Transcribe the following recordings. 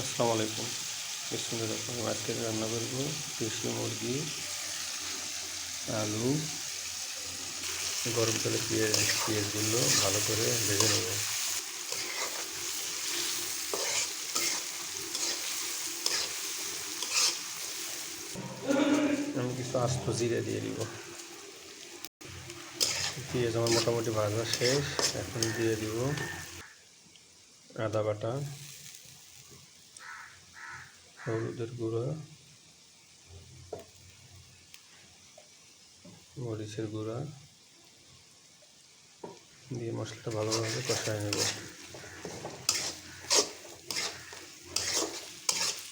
আসসালামু আলাইকুম সুন্দর রকম আজকে রান্না করব দেশি মুরগি, আলু, গরম তেলে পেঁয়াজ, পেঁয়াজগুলো ভালো করে ভেজে নেব। আমি কিছু আস্ত জিরে দিয়ে দিব। পেঁয়াজ আমার মোটামুটি ভাজা শেষ। এখন দিয়ে দিব আদা বাটা। হলুদের গুঁড়া, মরিচের গুঁড়া দিয়ে মশলাটা ভালোভাবে কষায় নেব।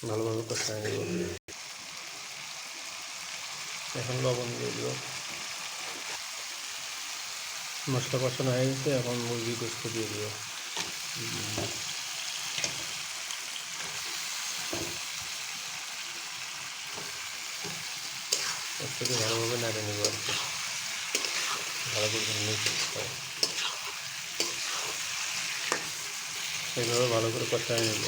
ভালোভাবে কষায় নেব। এখন লবণ দিয়ে দিব মশলা কষানো হয়ে গেছে, এখন মুরগি গোস্ত দিয়ে দিব থেকে ভালোভাবে নাড়ে নেব আর কি। ভালো করে মিক্স এইভাবে ভালো করে কষায় নেব।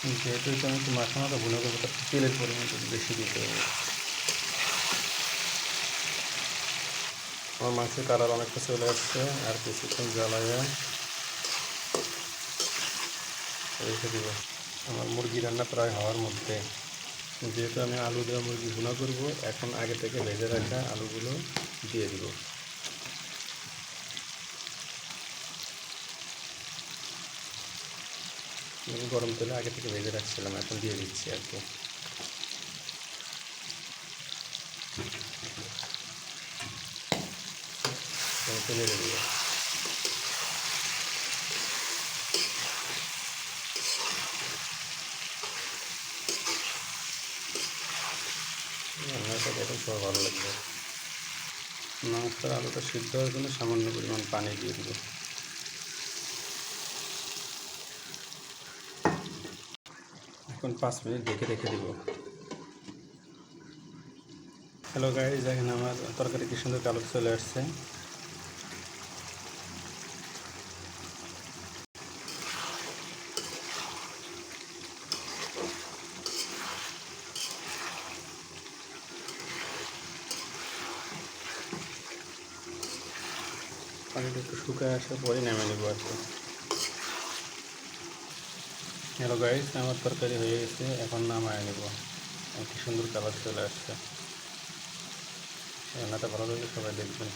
যেহেতু এটা আমি একটু মাথা মাথা ভুলে তার তেলের পরিমাণ বেশি দিতে হবে। আমার মাংসের কালার অনেকটা চলে আসছে, আর কিছুক্ষণ জ্বালাইয়া রেখে দিব। আমার মুরগি রান্না প্রায় হওয়ার মধ্যে। যেহেতু আমি আলু দেওয়া মুরগি ভুনা করব, এখন আগে থেকে ভেজে রাখা আলুগুলো দিয়ে দিব। গরম তেলে আগে থেকে ভেজে রাখছিলাম, এখন দিয়ে দিচ্ছি আর কি। ভালো লাগবে। মাংসের আলুটা সিদ্ধ হওয়ার জন্য সামান্য পরিমাণ পানি দিয়ে দেবো। এখন পাঁচ মিনিট ঢেকে রেখে দিব। হ্যালো গাইজ এখানে আমার তরকারি কি সুন্দর কালো চলে আসছে। পানিটা একটু শুকায় আসার পরে নেমে নেব আর কি। হ্যালো গাইস, আমার তরকারি হয়ে গেছে, এখন নামায় নেব। কি সুন্দর কালার চলে আসছে। রান্নাটা ভালো লাগলে সবাই দেখবেন।